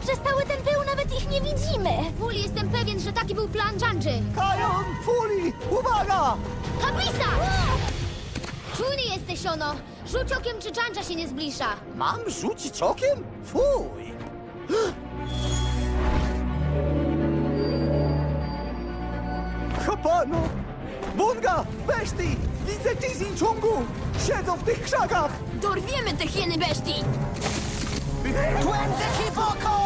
Przez cały ten pył nawet ich nie widzimy. Fuli, jestem pewien, że taki był plan Janży. Kajon, Fuli, uwaga! Kapisa! Czujny jesteś, ono. Rzuć okiem, czy Janja się nie zbliża. Mam rzucić okiem? Fuj! Hapano! Bunga! Beszti! Widzę Jizinchungu! Siedzą w tych krzakach! Dorwiemy te hieny bestii! Tłęce Hipoko!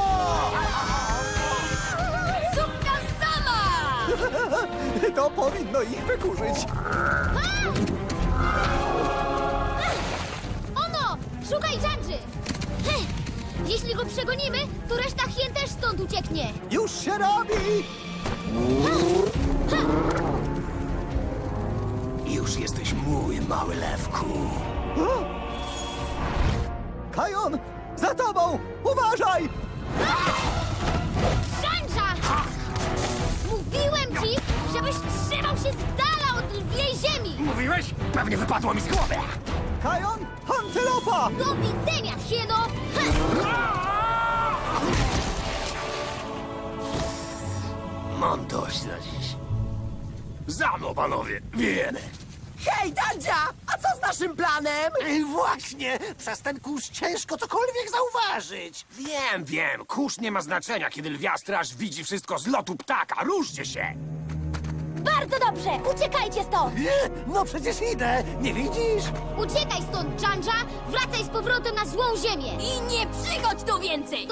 Zupka sama! To powinno ich wykurzyć. Ono! Szukaj Janży! Heh. Jeśli go przegonimy, to reszta hien też stąd ucieknie. Już się robi! Już jesteś mój, mały lewku. Kajon! Za tobą! Uważaj! Żanża! Mówiłem ci, żebyś trzymał się z dala od lwiej ziemi! Mówiłeś? Pewnie wypadło mi z głowy. Kajon! Antylopa! Do widzenia, hieno! Mam dość na dziś. Za mną, panowie, wiemy. Hej, Dandzia! A co z naszym planem? Ej, właśnie, przez ten kurz ciężko cokolwiek zauważyć. Wiem, wiem, kurz nie ma znaczenia, kiedy lwia straż widzi wszystko z lotu ptaka. Ruszcie się! Bardzo dobrze, uciekajcie stąd. Nie, no przecież idę, nie widzisz? Uciekaj stąd, Janja! Wracaj z powrotem na złą ziemię! I nie przychodź tu więcej!